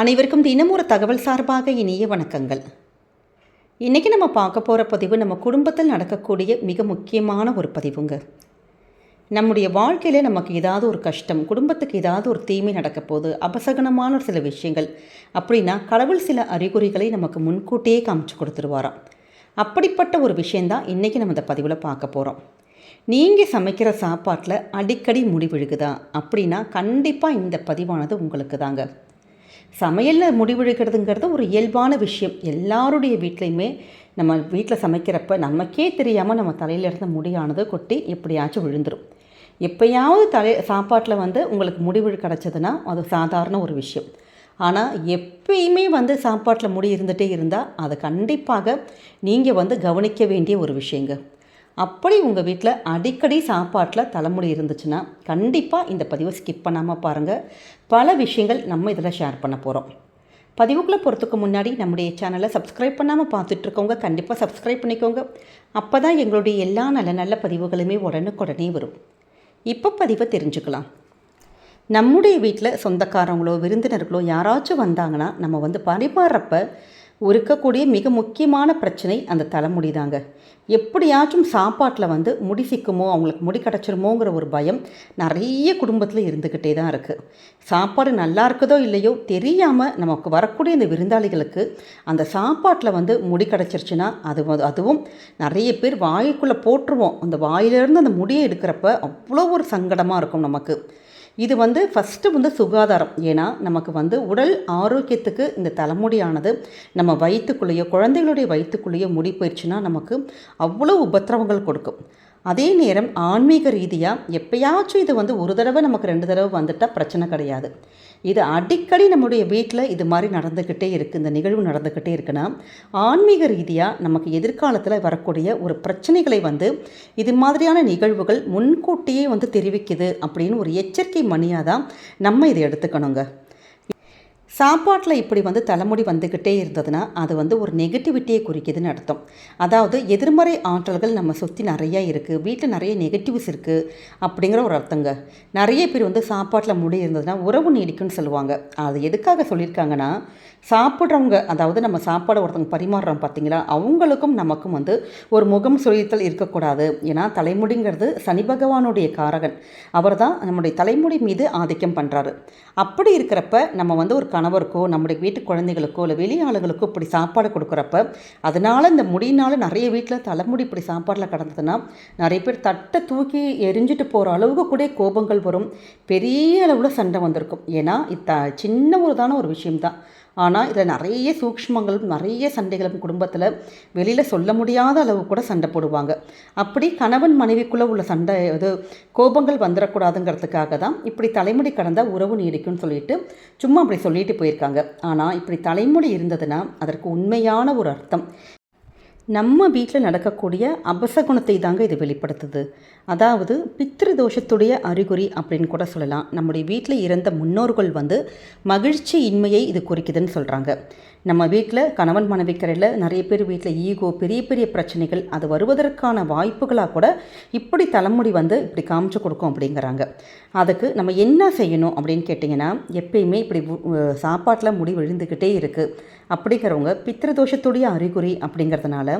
அனைவருக்கும் தினம் ஒரு தகவல் சார்பாக இனிய வணக்கங்கள். இன்றைக்கி நம்ம பார்க்க போகிற பதிவு நம்ம குடும்பத்தில் நடக்கக்கூடிய மிக முக்கியமான ஒரு பதிவுங்க. நம்முடைய வாழ்க்கையில் நமக்கு ஏதாவது ஒரு கஷ்டம் குடும்பத்துக்கு ஏதாவது ஒரு தீமை நடக்க போகுது அபசகனமான ஒரு சில விஷயங்கள் அப்படின்னா கடவுள் சில அறிகுறிகளை நமக்கு முன்கூட்டியே காமிச்சு கொடுத்துருவாராம். அப்படிப்பட்ட ஒரு விஷயந்தான் இன்றைக்கி நம்ம இந்த பதிவில் பார்க்க போகிறோம் நீங்கள் சமைக்கிற சாப்பாட்டில் அடிக்கடி முடி விழுகுதா அப்படின்னா கண்டிப்பாக இந்த பதிவானது உங்களுக்கு தாங்க சமையலில் முடிவெடுக்கிறதுங்கிறது ஒரு இயல்பான விஷயம். எல்லாருடைய வீட்லேயுமே நம்ம வீட்டில் சமைக்கிறப்ப நமக்கே தெரியாமல் நம்ம தலையிலிருந்து முடியானது கொட்டி எப்படியாச்சும் விழுந்துடும் எப்பயாவது தலை சாப்பாட்டில் வந்து உங்களுக்கு முடிவு கிடச்சதுன்னா அது சாதாரண ஒரு விஷயம். ஆனால் எப்பயுமே வந்து சாப்பாட்டில் முடி இருந்துகிட்டே இருந்தால் அது கண்டிப்பாக நீங்கள் வந்து கவனிக்க வேண்டிய ஒரு விஷயங்க. அப்படி உங்கள் வீட்டில் அடிக்கடி சாப்பாட்டில் தலைமுடி இருந்துச்சுன்னா கண்டிப்பாக இந்த பதிவை ஸ்கிப் பண்ணாமல் பாருங்கள் பல விஷயங்கள் நம்ம இதில் ஷேர் பண்ண போகிறோம் பதிவுக்குள்ளே போகிறதுக்கு முன்னாடி நம்முடைய சேனலை சப்ஸ்கிரைப் பண்ணாமல் பார்த்துட்ருக்கவங்க கண்டிப்பாக சப்ஸ்கிரைப் பண்ணிக்கோங்க. அப்போ தான் எங்களுடைய எல்லா நல்ல நல்ல பதிவுகளுமே உடனுக்குடனே வரும். இப்போ பதிவை தெரிஞ்சுக்கலாம். நம்முடைய வீட்டில் சொந்தக்காரங்களோ விருந்தினர்களோ யாராச்சும் வந்தாங்கன்னா நம்ம வந்து பரிமாறுறப்ப இருக்கக்கூடிய மிக முக்கியமான பிரச்சனை அந்த தலைமுடி தாங்க. எப்படியாச்சும் சாப்பாட்டில் வந்து முடி சிக்குமோ அவங்களுக்கு முடி கிடச்சிருமோங்கிற ஒரு பயம் நிறைய குடும்பத்தில் இருந்துக்கிட்டே தான் இருக்குது சாப்பாடு நல்லா இருக்குதோ இல்லையோ தெரியாமல் நமக்கு வரக்கூடிய இந்த விருந்தாளிகளுக்கு அந்த சாப்பாட்டில் வந்து முடி கிடச்சிருச்சுன்னா அது அதுவும் நிறைய பேர் வாய்க்குள்ளே போட்டுருவோம். அந்த வாயிலிருந்து அந்த முடியை எடுக்கிறப்ப அவ்வளோ ஒரு சங்கடமாக இருக்கும் நமக்கு. இது வந்து ஃபஸ்ட்டு வந்து சுகாதாரம். ஏன்னா நமக்கு வந்து உடல் ஆரோக்கியத்துக்கு இந்த தலைமுடியானது நம்ம வயிற்றுக்குள்ளேயோ குழந்தைகளுடைய வயிற்றுக்குள்ளேயோ முடி போயிடுச்சுன்னா நமக்கு அவ்வளோ உபத்திரவங்கள் கொடுக்கும். அதே நேரம் ஆன்மீக ரீதியாக எப்பயாச்சும் இது வந்து ஒரு தடவை நமக்கு ரெண்டு தடவை வந்துட்டால் பிரச்சனை கிடையாது. இது அடிக்கடி நம்முடைய வீட்டில் இது மாதிரி நடந்துக்கிட்டே இருக்குது இந்த நிகழ்வு நடந்துக்கிட்டே இருக்குன்னா ஆன்மீக ரீதியாக நமக்கு எதிர்காலத்தில் வரக்கூடிய ஒரு பிரச்சனைகளை வந்து இது மாதிரியான நிகழ்வுகள் முன்கூட்டியே வந்து தெரிவிக்குது அப்படின்னு ஒரு எச்சரிக்கை மணியாக தான் நம்ம இதை எடுத்துக்கணுங்க. சாப்பாட்டில் இப்படி வந்து தலைமுடி வந்துக்கிட்டே இருந்ததுன்னா அது வந்து ஒரு நெகட்டிவிட்டியை குறிக்குதுன்னு அர்த்தம். அதாவது எதிர்மறை ஆற்றல்கள் நம்ம சுற்றி நிறைய இருக்குது வீட்டில் நிறைய நெகட்டிவ்ஸ் இருக்குது அப்படிங்கிற ஒரு அர்த்தங்க. நிறைய பேர் வந்து சாப்பாட்டில் முடி இருந்ததுன்னா உறவு நீடிக்கும்னு சொல்லுவாங்க. அது எதுக்காக சொல்லியிருக்காங்கன்னா சாப்பிட்றவங்க அதாவது நம்ம சாப்பாடு ஒருத்தவங்க பரிமாறுறோம் பார்த்தீங்களா அவங்களுக்கும் நமக்கும் வந்து ஒரு முகம் சுழித்தல் இருக்கக்கூடாது. ஏன்னா தலைமுடிங்கிறது சனி பகவானுடைய காரகன். அவர் தான் நம்முடைய தலைமுடி மீது ஆதிக்கம் பண்ணுறாரு அப்படி இருக்கிறப்ப நம்ம வந்து ஒரு கணவருக்கோ நம்முடைய வீட்டு குழந்தைகளுக்கோ இல்லை வெளி ஆளுகளுக்கோ இப்படி சாப்பாடு கொடுக்குறப்ப அதனால் இந்த முடியினால் நிறைய வீட்டில் தலைமுடி இப்படி சாப்பாடில் கடந்ததுன்னா நிறைய பேர் தட்டை தூக்கி எரிஞ்சிட்டு போகிற அளவுக்கு கூட கோபங்கள் வரும். பெரிய அளவில் சண்டை வந்திருக்கும். ஏன்னா இத்த சின்ன ஒரு தான ஒரு விஷயம்தான். ஆனால் இதில் நிறைய சூக்ஷ்மங்களும் நிறைய சண்டைகளும் குடும்பத்தில் வெளியில் சொல்ல முடியாத அளவு கூட சண்டை போடுவாங்க. அப்படி கணவன் மனைவிக்குள்ளே உள்ள சண்டை இது கோபங்கள் வந்துடக்கூடாதுங்கிறதுக்காக தான் இப்படி தலைமுடி கடந்த உறவு நீடிக்கும்னு சொல்லிட்டு சும்மா அப்படி சொல்லிட்டு போயிருக்காங்க. ஆனால் இப்படி தலைமுடி இருந்ததுன்னா அதற்கு உண்மையான ஒரு அர்த்தம். நம்ம வீட்டில் நடக்கக்கூடிய அபசகுணத்தை தாங்க இது வெளிப்படுத்துது. அதாவது பித்திரு தோஷத்துடைய அறிகுறி அப்படின்னு கூட சொல்லலாம். நம்முடைய வீட்டில் இறந்த முன்னோர்கள் வந்து மகிழ்ச்சி இன்மையை இது குறிக்குதுன்னு சொல்கிறாங்க நம்ம வீட்டில் கணவன் மனைவிக்கரையில் நிறைய பேர் வீட்டில் ஈகோ பெரிய பெரிய பிரச்சனைகள் அது வருவதற்கான வாய்ப்புகளாக கூட இப்படி தலைமுடி வந்து இப்படி காமிச்சு கொடுக்கும் அப்படிங்கிறாங்க. அதுக்கு நம்ம என்ன செய்யணும் அப்படின்னு கேட்டிங்கன்னா எப்பயுமே இப்படி சாப்பாட்டில் முடி விழுந்துக்கிட்டே இருக்குது அப்படிங்கிறவங்க பித்திருதோஷத்துடைய அறிகுறி அப்படிங்கிறதுனால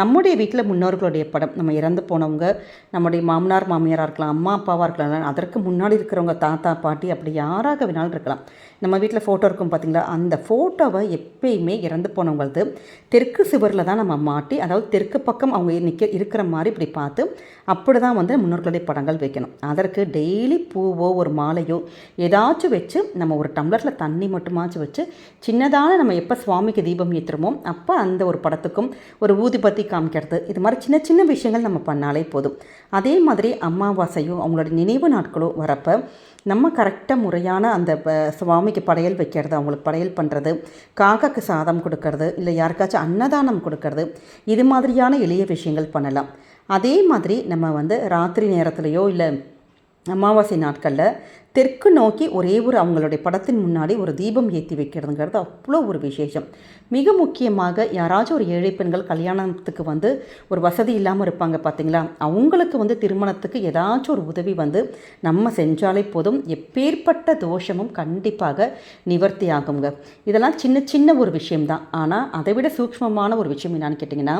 நம்முடைய வீட்டில் முன்னோர்களுடைய படம் நம்ம இறந்து போனவங்க நம்முடைய மாமனார் மாமியாராக இருக்கலாம் அம்மா அப்பாவாக இருக்கலாம் அதற்கு முன்னாடி இருக்கிறவங்க தாத்தா பாட்டி அப்படி யாராக வேணாலும் இருக்கலாம். நம்ம வீட்டில் ஃபோட்டோ இருக்கும் பார்த்தீங்களா அந்த ஃபோட்டோவை எப்பயுமே இறந்து போனவங்களது தெற்கு சுவரில் தான் நம்ம மாட்டி அதாவது தெற்கு பக்கம் அவங்க நிற்க இருக்கிற மாதிரி இப்படி பார்த்து அப்படி தான் வந்து முன்னோர்களுடைய படங்கள் வைக்கணும். அதற்கு டெய்லி பூவோ ஒரு மாலையோ ஏதாச்சும் வச்சு நம்ம ஒரு டம்ளரில் தண்ணி மட்டுமாச்சும் வச்சு சின்னதான நம்ம எப்போ சுவாமிக்கு தீபம் ஏற்றுறோமோ அப்போ அந்த ஒரு படத்துக்கும் ஒரு ஊதிபத்தி காமிக்கிறது இது மாதிரி சின்ன சின்ன விஷயங்கள் நம்ம பண்ணாலே போதும். அதே மாதிரி அமாவாசையோ அவங்களோட நினைவு நாட்களோ வரப்போ நம்ம கரெக்டாக முறையான அந்த சுவாமி சுவாமிக்கு படையல் வைக்கிறது அவங்களுக்கு படையல் பண்ணுறது காக்காக்கு சாதம் கொடுக்கறது இல்லை யாருக்காச்சும் அன்னதானம் கொடுக்கறது இது மாதிரியான எளிய விஷயங்கள் பண்ணலாம். அதே மாதிரி நம்ம வந்து ராத்திரி நேரத்துலையோ இல்லை அமாவாசை நாட்களில் தெற்கு நோக்கி ஒரே ஒரு அவங்களுடைய படத்தின் முன்னாடி ஒரு தீபம் ஏற்றி வைக்கிறதுங்கிறது அவ்வளோ ஒரு விசேஷம். மிக முக்கியமாக யாராச்சும் ஒரு ஏழை பெண்கள் கல்யாணத்துக்கு வந்து ஒரு வசதி இல்லாமல் இருப்பாங்க பார்த்தீங்களா அவங்களுக்கு வந்து திருமணத்துக்கு ஏதாச்சும் ஒரு உதவி வந்து நம்ம செஞ்சாலே போதும். எப்பேற்பட்ட தோஷமும் கண்டிப்பாக நிவர்த்தி ஆகுங்க. இதெல்லாம் சின்ன சின்ன ஒரு விஷயம்தான். ஆனால் அதை விட சூக்ஷ்மமான ஒரு விஷயம் என்னான்னு கேட்டிங்கன்னா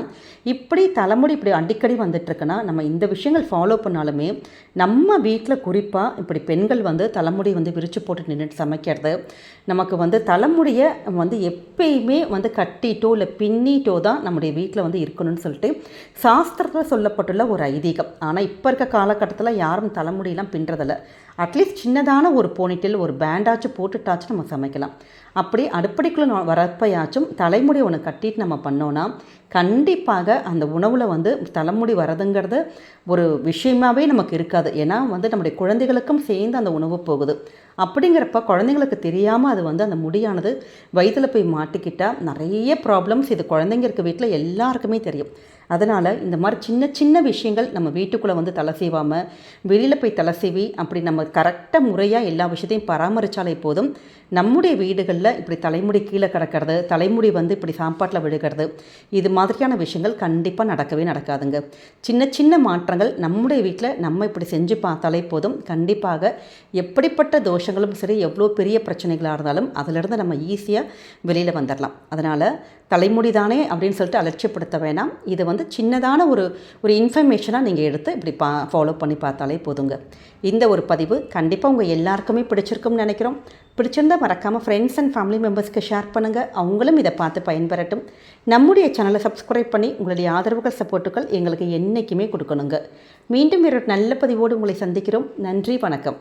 இப்படி தலைமுடி இப்படி அடிக்கடி வந்துட்டுருக்குன்னா நம்ம இந்த விஷயங்கள் ஃபாலோ பண்ணாலுமே நம்ம வீட்டில் குறிப்பாக இப்படி பெண்கள் வந்து தலைமுடி வந்து விரித்து போட்டு நின்றுட்டு சமைக்கிறது. நமக்கு வந்து தலைமுடியை வந்து எப்பயுமே வந்து கட்டிட்டோ இல்லை பின்னிட்டோ தான் நம்முடைய வீட்டில் வந்து இருக்கணும்னு சொல்லிட்டு சாஸ்திரத்தில் சொல்லப்பட்டுள்ள ஒரு ஐதீகம். ஆனால் இப்போ இருக்க காலகட்டத்தில் யாரும் தலைமுடியெல்லாம் பின்னுறதில்ல அட்லீஸ்ட் சின்னதான ஒரு போனிட்டில் ஒரு பேண்டாச்சும் போட்டுட்டாச்சும் நம்ம சமைக்கலாம். அப்படி அடுப்படிக்குள்ளே வரப்பையாச்சும் தலைமுடி ஒன்று கட்டிட்டு நம்ம பண்ணோன்னா கண்டிப்பாக அந்த உணவில் வந்து தலைமுடி வரதுங்கிறது ஒரு விஷயமாகவே நமக்கு இருக்காது. ஏன்னா வந்து நம்முடைய குழந்தைகளுக்கும் சேர்ந்து அந்த உணவு போகுது. அப்படிங்கிறப்ப குழந்தைங்களுக்கு தெரியாமல் அது வந்து அந்த முடியானது வயிற்றில் போய் மாட்டிக்கிட்டால் நிறைய ப்ராப்ளம்ஸ் இது குழந்தைங்க இருக்க வீட்டில் எல்லாருக்குமே தெரியும். அதனால் இந்த மாதிரி சின்ன சின்ன விஷயங்கள் நம்ம வீட்டுக்குள்ளே வந்து தலை சீவாமல் வெளியில் போய் தலை சீவி அப்படி நம்ம கரெக்டாக முறையாக எல்லா விஷயத்தையும் பராமரித்தாலே போதும். நம்முடைய வீடுகளில் இப்படி தலைமுடி கீழே கிடக்கிறது தலைமுடி வந்து இப்படி சாப்பாட்டில் விழுகிறது இது மாதிரியான விஷயங்கள் கண்டிப்பாக நடக்கவே நடக்காதுங்க. சின்ன சின்ன மாற்றங்கள் நம்முடைய வீட்டில் நம்ம இப்படி செஞ்சு பார்த்தாலே போதும். கண்டிப்பாக எப்படிப்பட்ட தோஷம் தோஷங்களும் சரி எவ்வளோ பெரிய பிரச்சனைகளாக இருந்தாலும் அதிலிருந்து நம்ம ஈஸியாக வெளியில் வந்துடலாம் அதனால் தலைமுடி தானே அப்படின்னு சொல்லிட்டு அலட்சியப்படுத்த வேணாம். இது வந்து சின்னதான ஒரு ஒரு இன்ஃபர்மேஷனாக நீங்கள் எடுத்து இப்படி பா ஃபாலோ பண்ணி பார்த்தாலே போதுங்க. இந்த ஒரு பதிவு கண்டிப்பாக உங்கள் எல்லாருக்குமே பிடிச்சிருக்கும்னு நினைக்கிறோம். பிடிச்சிருந்தால் மறக்காமல் ஃப்ரெண்ட்ஸ் அண்ட் ஃபேமிலி மெம்பர்ஸ்க்கு ஷேர் பண்ணுங்கள் அவங்களும் இதை பார்த்து பயன்பெறட்டும். நம்முடைய சேனலை சப்ஸ்கிரைப் பண்ணி உங்களுடைய ஆதரவுகள் சப்போர்ட்டுகள் எங்களுக்கு என்றைக்குமே கொடுக்கணுங்க. மீண்டும் வேறு நல்ல பதிவோடு உங்களை சந்திக்கிறோம். நன்றி வணக்கம்.